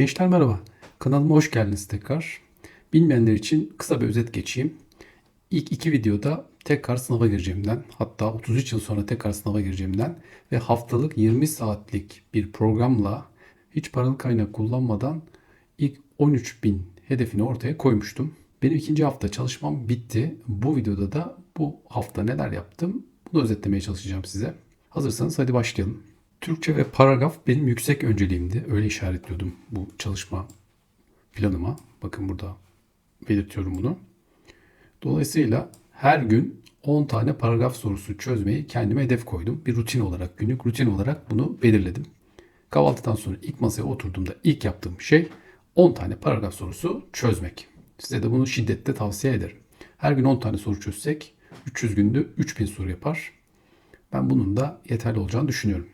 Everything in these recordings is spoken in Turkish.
Gençler merhaba. Kanalıma hoş geldiniz tekrar. Bilmeyenler için kısa bir özet geçeyim. İlk iki videoda tekrar sınava gireceğimden, hatta 33 yıl sonra tekrar sınava gireceğimden ve haftalık 20 saatlik bir programla hiç paralı kaynak kullanmadan ilk 13.000 hedefini ortaya koymuştum. Benim ikinci hafta çalışmam bitti. Bu videoda da bu hafta neler yaptım bunu özetlemeye çalışacağım size. Hazırsanız hadi başlayalım. Türkçe ve paragraf benim yüksek önceliğimdi. Öyle işaretliyordum bu çalışma planıma. Bakın burada belirtiyorum bunu. Dolayısıyla her gün 10 tane paragraf sorusu çözmeyi kendime hedef koydum. Bir rutin olarak, günlük rutin olarak bunu belirledim. Kahvaltıdan sonra ilk masaya oturduğumda ilk yaptığım şey 10 tane paragraf sorusu çözmek. Size de bunu şiddetle tavsiye ederim. Her gün 10 tane soru çözsek 300 günde 3000 soru yapar. Ben bunun da yeterli olacağını düşünüyorum.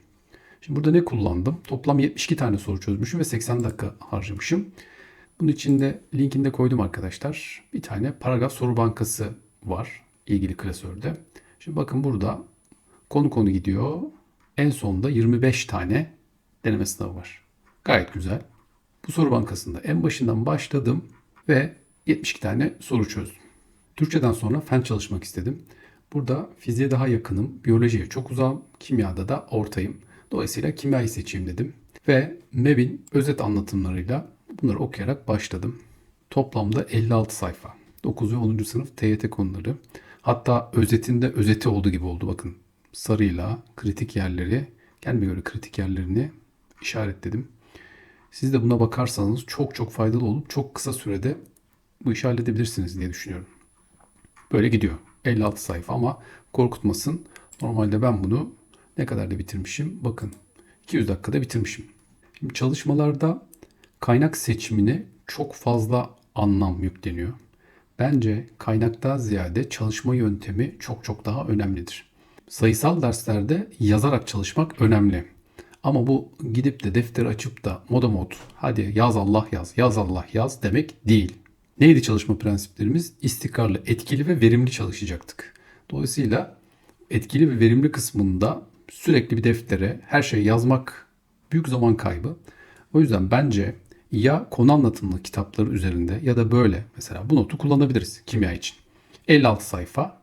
Şimdi burada ne kullandım? Toplam 72 tane soru çözmüşüm ve 80 dakika harcamışım. Bunun içinde linkinde koydum arkadaşlar. Bir tane paragraf soru bankası var ilgili klasörde. Şimdi bakın burada konu konu gidiyor. En sonunda 25 tane deneme sınavı var. Gayet güzel. Bu soru bankasında en başından başladım ve 72 tane soru çözdüm. Türkçeden sonra fen çalışmak istedim. Burada fiziğe daha yakınım, biyolojiye çok uzağım, kimyada da ortayım. Dolayısıyla kimyayı seçeyim dedim. Ve MEB'in özet anlatımlarıyla bunları okuyarak başladım. Toplamda 56 sayfa. 9 ve 10. sınıf TYT konuları. Hatta özetinde özeti olduğu gibi oldu bakın. Sarıyla kritik yerleri, kendime göre kritik yerlerini işaretledim. Siz de buna bakarsanız çok çok faydalı olup çok kısa sürede bu işi halledebilirsiniz diye düşünüyorum. Böyle gidiyor. 56 sayfa ama korkutmasın. Normalde ben bunu ne kadar da bitirmişim? Bakın 200 dakikada bitirmişim. Şimdi çalışmalarda kaynak seçimine çok fazla anlam yükleniyor. Bence kaynaktan ziyade çalışma yöntemi çok çok daha önemlidir. Sayısal derslerde yazarak çalışmak önemli. Ama bu gidip de defteri açıp da moda mod hadi yaz Allah yaz, yaz Allah yaz demek değil. Neydi çalışma prensiplerimiz? İstikrarlı, etkili ve verimli çalışacaktık. Dolayısıyla etkili ve verimli kısmında sürekli bir deftere her şeyi yazmak büyük zaman kaybı. O yüzden bence ya konu anlatımlı kitapları üzerinde ya da böyle mesela bu notu kullanabiliriz kimya için. 56 sayfa.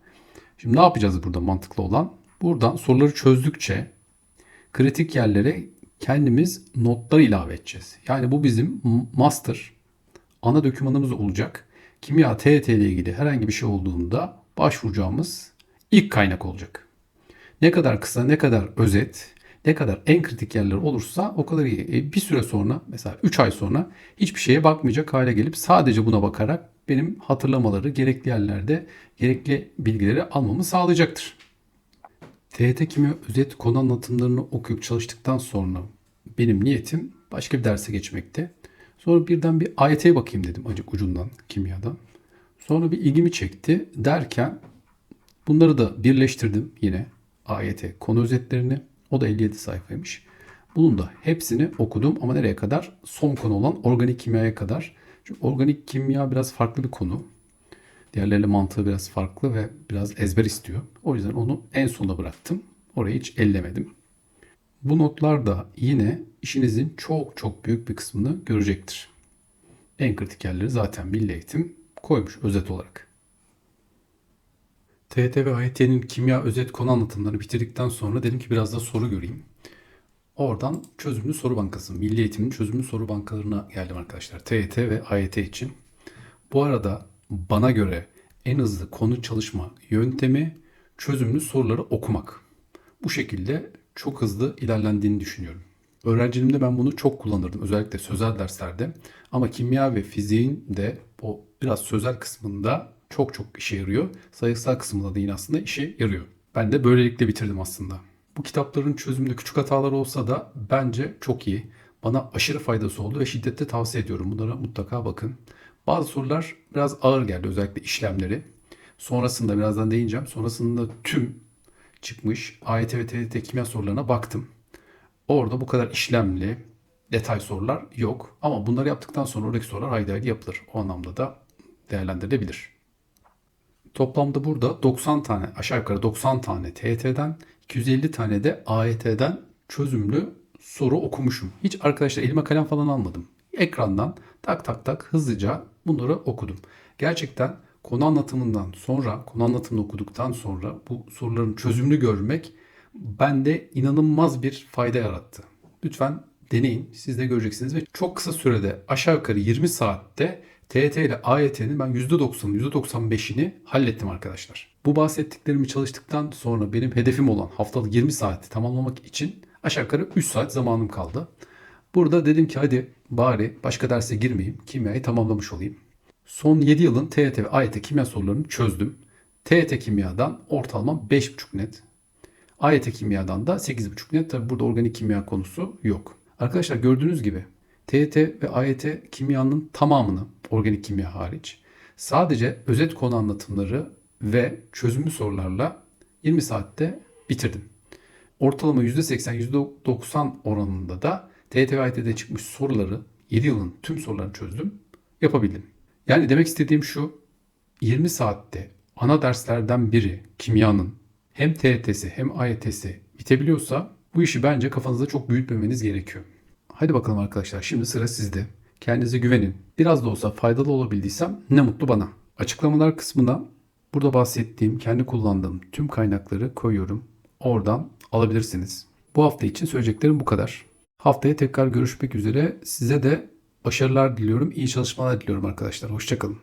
Şimdi ne yapacağız burada mantıklı olan? Buradan soruları çözdükçe kritik yerlere kendimiz notlar ilave edeceğiz. Yani bu bizim master ana dokümanımız olacak. Kimya TET ile ilgili herhangi bir şey olduğunda başvuracağımız ilk kaynak olacak. Ne kadar kısa, ne kadar özet, ne kadar en kritik yerler olursa o kadar iyi. E, bir süre sonra mesela 3 ay sonra hiçbir şeye bakmayacak hale gelip sadece buna bakarak benim hatırlamaları gerekli yerlerde gerekli bilgileri almamı sağlayacaktır. TYT Kimya özet konu anlatımlarını okuyup çalıştıktan sonra benim niyetim başka bir derse geçmekti. Sonra birden bir AYT'ye bakayım dedim acık ucundan kimyadan. Sonra bir ilgimi çekti derken bunları da birleştirdim yine AYT konu özetlerini. O da 57 sayfaymış. Bunun da hepsini okudum ama nereye kadar? Son konu olan organik kimyaya kadar. Çünkü organik kimya biraz farklı bir konu. Diğerleriyle mantığı biraz farklı ve biraz ezber istiyor. O yüzden onu en sona bıraktım. Orayı hiç ellemedim. Bu notlar da yine işinizin çok çok büyük bir kısmını görecektir. En kritik yerleri zaten Milli Eğitim koymuş özet olarak. TET ve AYT'nin kimya özet konu anlatımlarını bitirdikten sonra dedim ki biraz da soru göreyim. Oradan çözümlü soru bankası, Milli Eğitim'in çözümlü soru bankalarına geldim arkadaşlar. TET ve AYT için. Bu arada bana göre en hızlı konu çalışma yöntemi çözümlü soruları okumak. Bu şekilde çok hızlı ilerlendiğini düşünüyorum. Öğrenciliğimde ben bunu çok kullanırdım. Özellikle sözel derslerde. Ama kimya ve fiziğin de o biraz sözel kısmında çok çok işe yarıyor. Sayısal kısmında da yine aslında işe yarıyor. Ben de böylelikle bitirdim aslında. Bu kitapların çözümünde küçük hatalar olsa da bence çok iyi. Bana aşırı faydası oldu ve şiddetle tavsiye ediyorum. Bunlara mutlaka bakın. Bazı sorular biraz ağır geldi özellikle işlemleri. Sonrasında birazdan değineceğim. Sonrasında tüm çıkmış AYT ve TYT kimya sorularına baktım. Orada bu kadar işlemli, detay sorular yok. Ama bunları yaptıktan sonra oradaki sorular haydi haydi yapılır. O anlamda da değerlendirilebilir. Toplamda burada 90 tane, aşağı yukarı 90 tane TYT'den, 250 tane de AYT'den çözümlü soru okumuşum. Hiç arkadaşlar elime kalem falan almadım. ekrandan tak tak tak hızlıca bunları okudum. Gerçekten konu anlatımından sonra, konu anlatımını okuduktan sonra bu soruların çözümünü görmek bende inanılmaz bir fayda yarattı. Lütfen deneyin. Siz de göreceksiniz ve çok kısa sürede aşağı yukarı 20 saatte TET ile AYT'nin ben %90'ını %95'ini hallettim arkadaşlar. Bu bahsettiklerimi çalıştıktan sonra benim hedefim olan haftalık 20 saati tamamlamak için aşağı yukarı 3 saat zamanım kaldı. Burada dedim ki hadi bari başka derse girmeyeyim. Kimyayı tamamlamış olayım. Son 7 yılın TET ve AYT kimya sorularını çözdüm. TET kimyadan ortalamam 5,5 net. AYT kimyadan da 8,5 net. Tabi burada organik kimya konusu yok. Arkadaşlar gördüğünüz gibi TET ve AYT kimyanın tamamını organik kimya hariç sadece özet konu anlatımları ve çözümlü sorularla 20 saatte bitirdim. Ortalama %80 %90 oranında da AYT'de çıkmış soruları 7 yılın tüm sorularını çözdüm, yapabildim. Yani demek istediğim şu 20 saatte ana derslerden biri kimyanın hem TET'si hem AYT'si bitebiliyorsa bu işi bence kafanızda çok büyütmemeniz gerekiyor. Hadi bakalım arkadaşlar şimdi sıra sizde. Kendinize güvenin. Biraz da olsa faydalı olabildiysem ne mutlu bana. Açıklamalar kısmına burada bahsettiğim, kendi kullandığım tüm kaynakları koyuyorum. Oradan alabilirsiniz. Bu hafta için söyleyeceklerim bu kadar. Haftaya tekrar görüşmek üzere. Size de başarılar diliyorum. İyi çalışmalar diliyorum arkadaşlar. Hoşçakalın.